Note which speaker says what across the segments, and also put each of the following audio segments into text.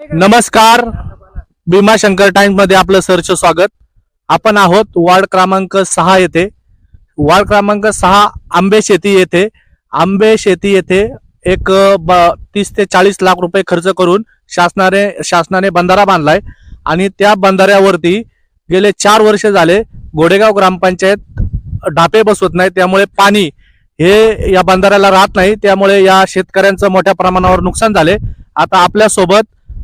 Speaker 1: नमस्कार. भीमाशंकर टाइम्समध्ये आपलं सरचं स्वागत. आपण आहोत वार्ड क्रमांक सहा येथे. वार्ड क्रमांक सहा आंबे शेती येथे. आंबे शेती येथे एक ब- तीस ते चाळीस लाख रुपये खर्च करून शासनाने शासनाने बंधारा बांधलाय. आणि त्या बंधाऱ्यावरती गेले चार वर्ष झाले गोडेगाव ग्रामपंचायत ढापे बसवत नाही. त्यामुळे पाणी हे या बंधाऱ्याला राहत नाही. त्यामुळे या शेतकऱ्यांचं मोठ्या प्रमाणावर नुकसान झाले. आता आपल्यासोबत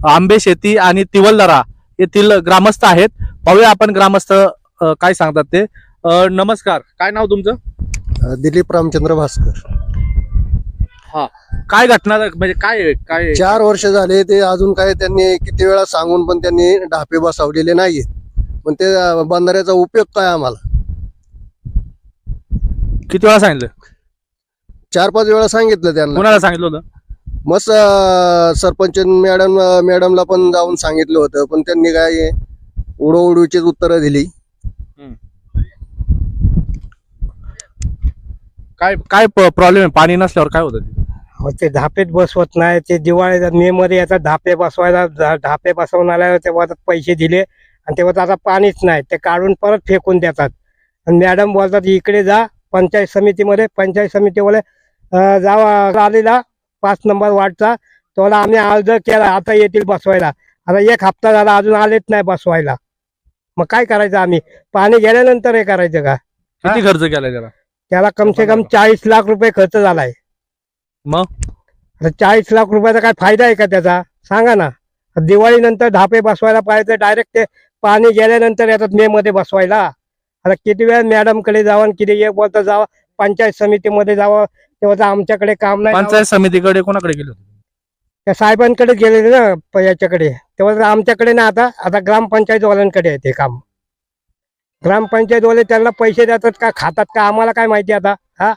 Speaker 1: आंबे शेती आणि तिवलदरा येथील ग्रामस्थ आहेत. पाहूया आपण ग्रामस्थ अ, काय सांगतात ते. अ, नमस्कार. काय नाव तुमचं?
Speaker 2: दिलीप रामचंद्र भास्कर.
Speaker 1: हा. काय घटना म्हणजे काय काय?
Speaker 2: चार वर्ष झाले ते अजून काय त्यांनी किती वेळा सांगून पण त्यांनी ढापे बसवलेले नाहीयेत. पण ते अं, बंधाऱ्याचा उपयोग काय आम्हाला?
Speaker 1: किती वेळा सांगितलं?
Speaker 2: चार पाच वेळा सांगितलं त्यांना.
Speaker 1: कुणाला सांगितलं होतं?
Speaker 2: मस्त सरपंच मॅडम मॅडमला पण जाऊन सांगितलं होतं पण त्यांनी काय उडवडूचीच उत्तरं दिली.
Speaker 1: काय काय प्रॉब्लेम आहे? पाणी नसल्यावर काय होतं ते?
Speaker 3: अहो, ते धापेत बसवत नाही ते दिवाळी मे मध्ये येतात धापे बसवायला धा- धापे बसवून तेव्हा आता पैसे दिले आणि तेव्हा आता पाणीच नाही ते काढून परत फेकून देतात. आणि मॅडम बोलतात इकडे जा पंचायत समितीमध्ये पंचायत समितीवाले अं, जावा आलेला पाच नंबर वार्डचा तेव्हा आम्ही अर्ज केला आता येतील बसवायला. आता एक हप्ता झाला अजून आलेच नाही बसवायला. मग काय करायचं आम्ही? पाणी गेल्यानंतर हे करायचं का?
Speaker 1: किती खर्च केलाय त्याला?
Speaker 3: त्याला कम से कम चाळीस लाख रुपये खर्च झालाय.
Speaker 1: मग?
Speaker 3: आता चाळीस लाख रुपयाचा काय फायदा आहे का त्याचा? सांगा ना. दिवाळीनंतर धापे बसवायला पाहिजे डायरेक्ट ते पाणी गेल्यानंतर येतात मे मध्ये बसवायला. आता किती वेळ मॅडमकडे जावं किती एक बोलता जावं पंचायत समितीमध्ये जावं तेव्हा आमच्याकडे काम नाही
Speaker 1: पंचायत समितीकडे कोणाकडे गेले होते?
Speaker 3: त्या साहेबांकडे गेलेले ना याच्याकडे. तेव्हा आमच्याकडे ना आता आता ग्रामपंचायतवाल्यांकडे आहे ते काम. ग्रामपंचायतवाले त्यांना पैसे देतात का खातात का आम्हाला काय माहिती आता हा?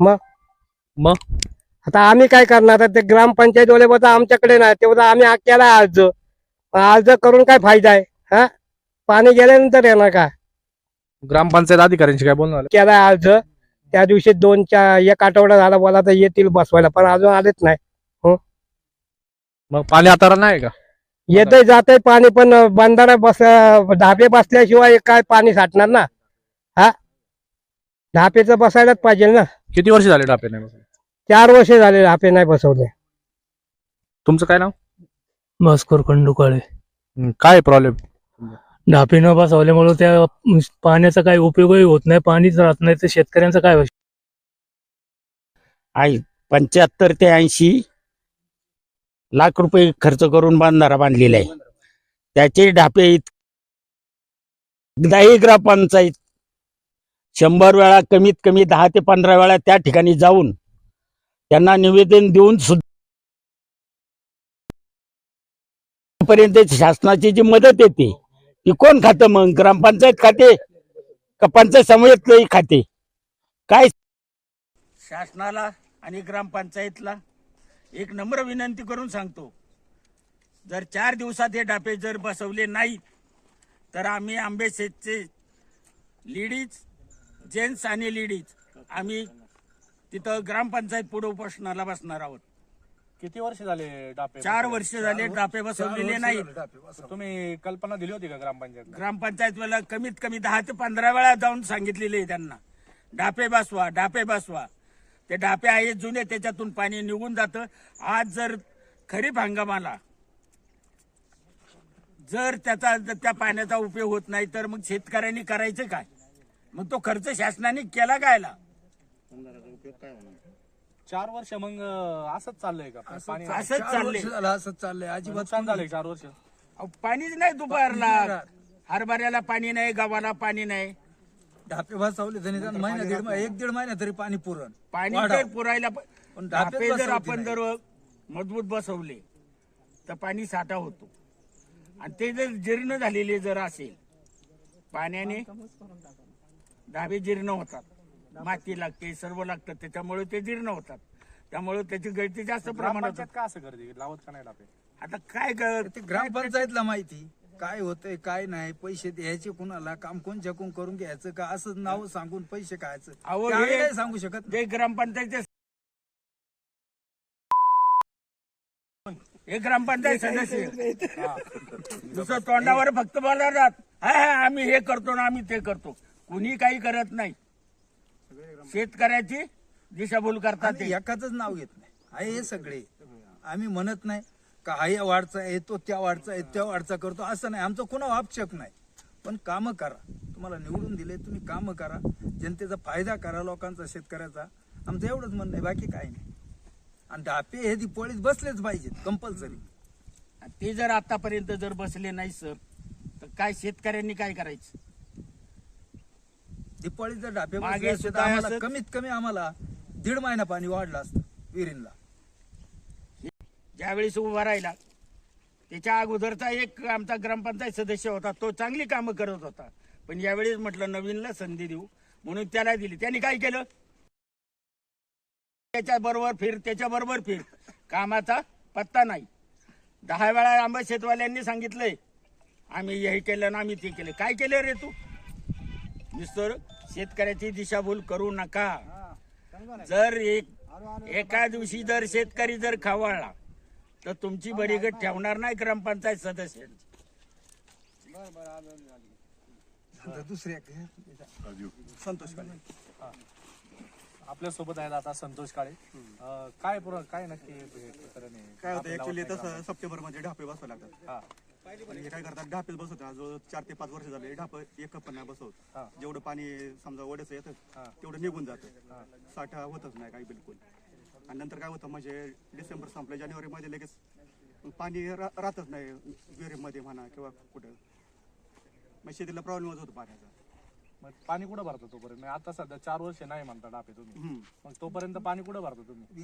Speaker 3: मग?
Speaker 1: मग?
Speaker 3: आता आम्ही काय करणार? आता ते ग्रामपंचायतवाले बोलता आमच्याकडे नाही. तेव्हा आम्ही केला अर्ज अर्ज करून काय फायदा आहे हा? पाणी गेल्यानंतर येणार का?
Speaker 1: ग्रामपंचायत अधिकाऱ्यांशी काय बोलणार
Speaker 3: केला अर्ज त्या दिवशी दोन चार एक आठवडा झाला बोला तर येतील बसवायला पण अजून आलेच नाही.
Speaker 1: मग पाणी आता नाही का?
Speaker 3: येतंय जातंय पाणी पण बंधारा बस धाबे बसल्याशिवाय काय पाणी साठणार ना? हा? धापेचं बसायलाच पाहिजे ना?
Speaker 1: किती वर्ष झाले डापे नाही बसवले?
Speaker 3: चार वर्ष झाले धापे नाही बसवले.
Speaker 1: तुमचं काय नाव?
Speaker 4: भास्कर खंडूकाळे.
Speaker 1: हं, काय प्रॉब्लेम
Speaker 4: ढापे न बसवल्यामुळे त्या पाण्याचा काही उपयोगही होत नाही पाणीच राहत नाही तर शेतकऱ्यांचं काय होईल?
Speaker 5: आहे पंच्याहत्तर ते ऐंशी लाख रुपये खर्च करून बांधारा बांधलेला आहे त्याचे ढापे इत- एकदाही ग्रामपंचायत शंभर वेळा कमीत कमी दहा ते पंधरा वेळा त्या ठिकाणी जाऊन त्यांना निवेदन देऊन सुद्धा पर्यंत शासनाची जी मदत येते ती कोण खातं मग? ग्रामपंचायत खाते का पंचायत समितीतलंही खाते? काय? शासनाला आणि ग्रामपंचायतला एक नम्र विनंती करून सांगतो. जर चार दिवसात हे डापे जर बसवले नाही तर आम्ही आंबेसेटचे लेडीज जेंट्स आणि लेडीज आम्ही तिथं ग्रामपंचायत पुढे उपोषणाला बसणार आहोत.
Speaker 1: किती वर्ष झाले डापे
Speaker 5: चार वर्ष झाले डापे बसवलेले नाही
Speaker 1: तुम्ही कल्पना दिली होती का ग्रामपंचायत?
Speaker 5: ग्रामपंचायतवाला कमीत कमी दहा ते पंधरा वेळा जाऊन सांगितलेले आहे त्यांना. डापे बसवा डापे बसवा. ते डापे आहेत जुने त्याच्यातून पाणी निघून जातं. आज जर खरीप हंगामाला जर त्याचा जर त्या पाण्याचा उपयोग होत नाही तर मग शेतकऱ्यांनी करायचं काय? मग तो खर्च शासनाने केला गायला
Speaker 1: चार वर्ष मग असंच चाललंय का? पाणी
Speaker 5: असंच चाललंय.
Speaker 6: असंच चाललंय. अजिबात
Speaker 1: नुकसान झालंय चार वर्ष.
Speaker 5: अहो, पाणीच नाही दुपारला. हरभऱ्याला पाणी नाही गव्हाला पाणी नाही.
Speaker 6: ढापे बसवले तरी निदान महिना दीड महिना एक दीड महिना तरी पाणी पुरण.
Speaker 5: पाणी पुरायला प-
Speaker 6: पण
Speaker 5: ढापे जर
Speaker 6: बसवते
Speaker 5: आपण
Speaker 6: नाही.
Speaker 5: जर मजबूत बसवले तर पाणी साठा होतो. आणि ते जर जीर्ण झालेले जर असेल पाण्याने ढाबे जीर्ण होतात. माती लागते सर्व लागतं त्याच्यामुळे ते जीर्ण होतात. त्यामुळे त्याची गळती जास्त प्रमाणात
Speaker 1: ग्रामपंचायत. का असं करते? लावत का नाही डापे
Speaker 5: आता काय कर
Speaker 6: ते ग्रामपंचायतला माहिती. काय होतंय काय नाही पैसे द्यायचे कुणाला काम कोणच्या कोण करून घ्यायचं का? असं नाव सांगून पैसे खायचं.
Speaker 5: अहो,
Speaker 6: ते आम्ही
Speaker 5: हे-
Speaker 6: सांगू शकत
Speaker 5: जे ग्रामपंचायतचे हे ग्रामपंचायत सदस्य. दुसरं तोंडावर फक्त बोलतात हा हा, आम्ही हे करतो ना आम्ही ते करतो. कुणी काही करत नाही. शेतकऱ्याची दिशाभूल करतात ते.
Speaker 6: एकाच नाव घेत नाही. आहे हे सगळे. आम्ही म्हणत नाही का हा या वाढचा आहे तो त्या वाढचा आहे त्या वाढचा करतो. असं नाही. आमचं कोणा आक्षेप नाही. पण कामं करा. तुम्हाला निवडून दिले तुम्ही कामं करा. जनतेचा फायदा करा लोकांचा शेतकऱ्याचा. आमचं एवढंच म्हणणं आहे. बाकी काही नाही. आणि डापे हे दिपोळीत बसलेच पाहिजेत कंपल्सरी
Speaker 5: ते जर आतापर्यंत जर बसले नाही सर तर काय शेतकऱ्यांनी काय करायचं?
Speaker 6: दिपाळीत जर डापे
Speaker 5: मागे
Speaker 6: बसले असते तर
Speaker 5: सुद्धा
Speaker 6: आम्हाला
Speaker 5: असंच-
Speaker 6: कमीत कमी आम्हाला दीड महिना पाणी वाढलं असतं विहिरींला.
Speaker 5: ज्यावेळेस उभा राहिला त्याच्या अगोदरचा एक आमचा ग्रामपंचायत सदस्य होता तो चांगली कामं करत होता. पण यावेळेस म्हटलं नवीनला संधी देऊ. म्हणून त्याला दिली. त्यांनी काय केलं? त्याच्या बरोबर फिर त्याच्या बरोबर फिर. कामाचा पत्ता नाही. दहा वेळा आंबा शेतवाल्यांनी सांगितलंय आम्ही हे केलं ना आम्ही ते केलं. काय केलं रे तू? नुसतं शेतकऱ्याची दिशाभूल करू नका. जर एक एका दिवशी जर शेतकरी जर खवळला तर तुमची बडीगट ठेवणार नाही ग्रामपंचायत सदस्यांची
Speaker 6: दुसरे संतोष काळे.
Speaker 1: आपल्यासोबत आहेत आता संतोष काळे. काय पुरं काय नक्की आहे?
Speaker 7: काय होतं ऍक्च्युली तसं सप्टेंबरमध्ये ढापे बसवा लागतात.
Speaker 1: हा.
Speaker 7: आणि हे काय करतात ढापेच बसवतात. जो चार ते पाच वर्ष झाले ढाप एक
Speaker 1: हा.
Speaker 7: बसवत. जेवढं पाणी समजा ओढ्याचं. येतं तेवढं निघून जातं. साठा होतच नाही काही बिलकुल. आणि नंतर काय होतं म्हणजे डिसेंबर संपलं जानेवारी मध्ये लगेच पाणी रा- राहतच नाही विहिरीमध्ये म्हणा किंवा कुठं. मग शेतीला प्रॉब्लेम होतो पाण्याचा.
Speaker 1: मग पाणी कुठं भरतो तोपर्यंत? आता सध्या चार वर्ष नाही म्हणता डापे तुम्ही.
Speaker 7: हम्म.
Speaker 1: मग तोपर्यंत पाणी कुठं भरतो तुम्ही?